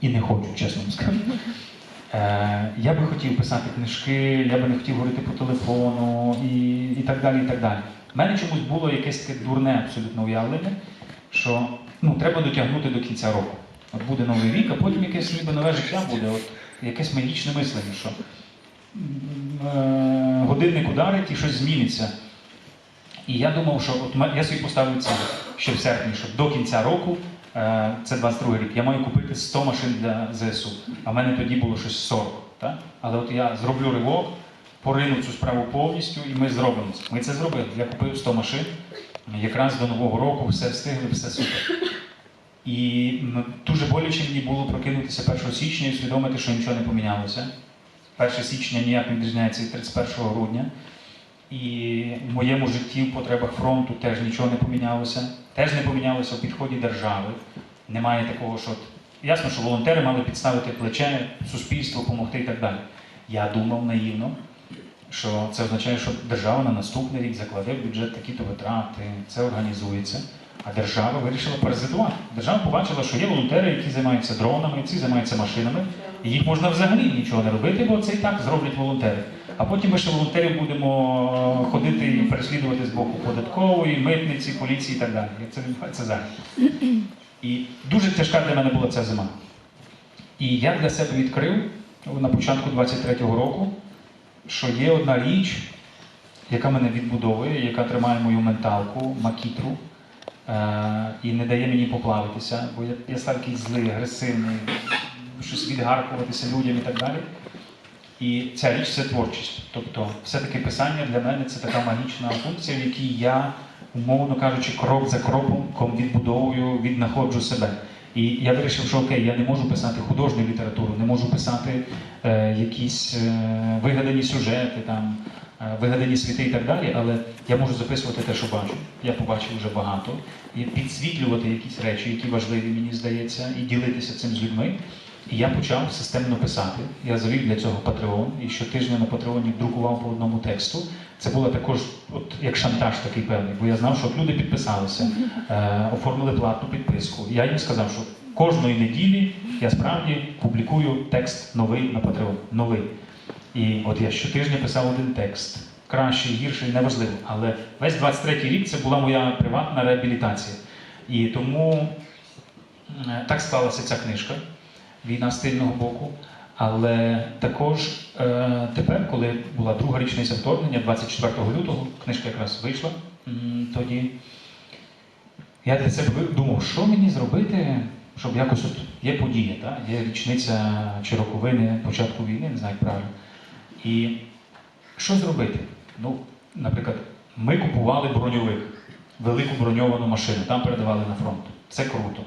і не хочу, чесно вам скажу. Е, я би хотів писати книжки, я би не хотів говорити по телефону і, і так далі. і так далі. У мене чомусь було якесь таке дурне абсолютно уявлення, що ну, треба дотягнути до кінця року. От буде новий рік, а потім якесь ніби нове життя буде, от якесь магічне мислення, що е, годинник ударить і щось зміниться. І я думав, що от я собі поставив ціль ще в серпні, що до кінця року, це 22 рік, я маю купити 100 машин для ЗСУ. А в мене тоді було щось 40. Так? Але от я зроблю ривок, порину цю справу повністю, і ми зробимо це. Ми це зробили. Я купив 100 машин. Якраз до Нового року все встигли, все супер. І дуже боляче мені було прокинутися 1 січня і усвідомити, що нічого не помінялося. 1 січня ніяк не відрізняється від 31 грудня. І в моєму житті, в потребах фронту теж нічого не помінялося. Теж не помінялося в підході держави. Немає такого, що ясно, що волонтери мали підставити плече, суспільству, допомогти і так далі. Я думав наївно, що це означає, що держава на наступний рік закладе в бюджет такі-то витрати, це організується. А держава вирішила паразитувати. Держава побачила, що є волонтери, які займаються дронами, ці займаються машинами, і їх можна взагалі нічого не робити, бо це і так зроблять волонтери. А потім ми ще волонтерів будемо ходити і переслідувати з боку податкової, митниці, поліції і так далі. Як це відбувається зараз. І дуже тяжка для мене була ця зима. І я для себе відкрив на початку 23-го року, що є одна річ, яка мене відбудовує, яка тримає мою менталку, макітру, е- і не дає мені поплавитися, бо я, я став якийсь злий, агресивний, щось відгаркуватися людям і так далі. І ця річ це творчість. Тобто, все-таки писання для мене це така магічна функція, в якій я, умовно кажучи, крок за кроком відбудовую, віднаходжу себе. І я вирішив, що окей, я не можу писати художню літературу, не можу писати е, якісь е, вигадані сюжети, там, е, вигадані світи і так далі, але я можу записувати те, що бачу. Я побачив вже багато, і підсвітлювати якісь речі, які важливі, мені здається, і ділитися цим з людьми. І я почав системно писати. Я завів для цього Patreon, і щотижня на Патреоні друкував по одному тексту. Це було також от, як шантаж такий певний, бо я знав, що люди підписалися, е, оформили платну підписку. Я їм сказав, що кожної неділі я справді публікую текст новий на Patreon. Новий. І от я щотижня писав один текст. Кращий, гірший, неважливо. Але весь 23-й рік це була моя приватна реабілітація. І тому е, так склалася ця книжка війна з тильного боку. Але також е, тепер, коли була друга річниця вторгнення, 24 лютого, книжка якраз вийшла тоді. Я для себе думав, що мені зробити, щоб якось от є подія, та? є річниця чи роковини початку війни, не знаю правильно. І що зробити? Ну, наприклад, ми купували броньовик, велику броньовану машину, там передавали на фронт. Це круто.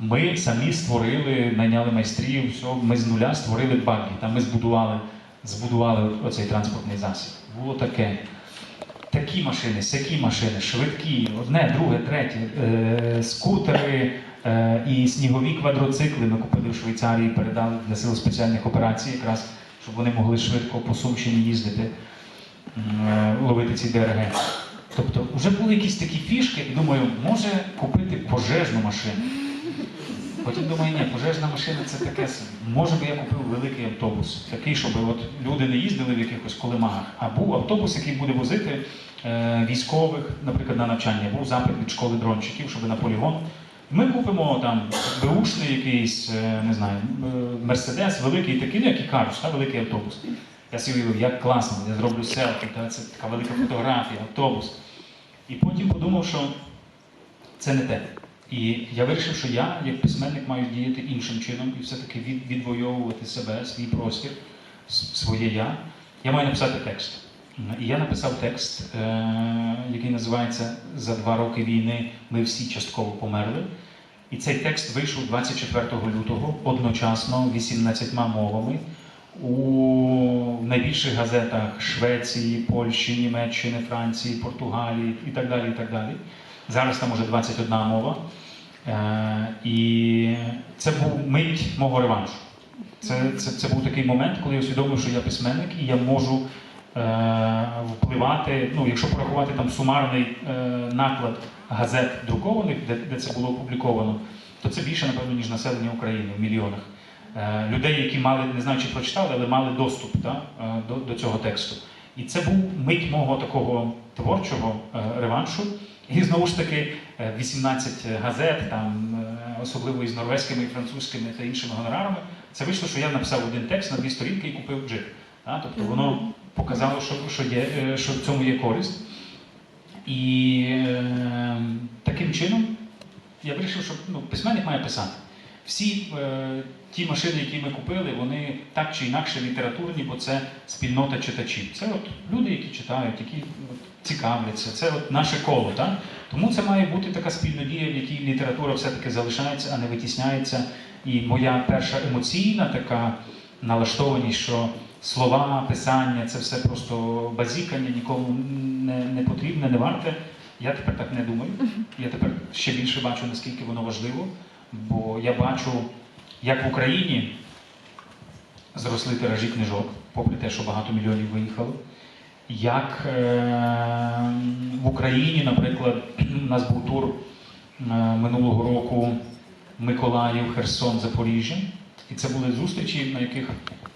Ми самі створили, найняли майстрів, все, ми з нуля створили баги. Там ми збудували, збудували оцей транспортний засіб. Було таке. Такі машини, сякі машини, швидкі, одне, друге, третє, е, скутери е, і снігові квадроцикли ми купили в Швейцарії, передали для сил спеціальних операцій, якраз, щоб вони могли швидко по Сумщині їздити, е, ловити ці ДРГ. Тобто вже були якісь такі фішки, і думаю, може купити пожежну машину. Потім думаю, ні, пожежна машина це таке. Може би я купив великий автобус, такий, щоб от люди не їздили в якихось колемагах, а був автобус, який буде возити е, військових, наприклад, на навчання. Був запит від школи дрончиків, щоб на полігон. Ми купимо там беушний якийсь, е, не знаю, е, мерседес, великий такий, ну, як і кажуть, та, великий автобус. Я собі уявив, як класно, я зроблю селфі, та, це така велика фотографія, автобус. І потім подумав, що це не те. І я вирішив, що я, як письменник, маю діяти іншим чином і все-таки від, відвоювати себе, свій простір, своє я. Я маю написати текст. І я написав текст, е- який називається За два роки війни ми всі частково померли. І цей текст вийшов 24 лютого одночасно 18 мовами у найбільших газетах Швеції, Польщі, Німеччини, Франції, Португалії і так далі. І так далі. Зараз там уже 21 мова. Е, і це був мить мого реваншу. Це, це, це був такий момент, коли я усвідомив, що я письменник і я можу е, впливати, ну, якщо порахувати там сумарний е, наклад газет друкованих, де, де це було опубліковано, то це більше, напевно, ніж населення України в мільйонах. Е, Людей, які мали, не знаю, чи прочитали, але мали доступ да, е, до, до цього тексту. І це був мить мого такого творчого е, реваншу. І знову ж таки, е, 18 газет, там, е, особливо із норвезькими, і французькими та іншими гонорарами, це вийшло, що я написав один текст на дві сторінки і купив джип. Тобто воно показало, що, що, є, е, що в цьому є користь. І е, таким чином я вирішив, що ну, письменник має писати. Всі е, ті машини, які ми купили, вони так чи інакше літературні, бо це спільнота читачів. Це от люди, які читають, які от, цікавляться, це от наше коло. Так? Тому це має бути така спільна дія, в якій література все-таки залишається, а не витісняється. І моя перша емоційна така налаштованість, що слова, писання це все просто базікання, нікому не, не потрібне, не варте. Я тепер так не думаю. Я тепер ще більше бачу, наскільки воно важливо, бо я бачу, як в Україні зросли тиражі книжок, попри те, що багато мільйонів виїхало. Як е, в Україні, наприклад, у нас був тур е, минулого року Миколаїв, Херсон, Запоріжжя. І це були зустрічі, на яких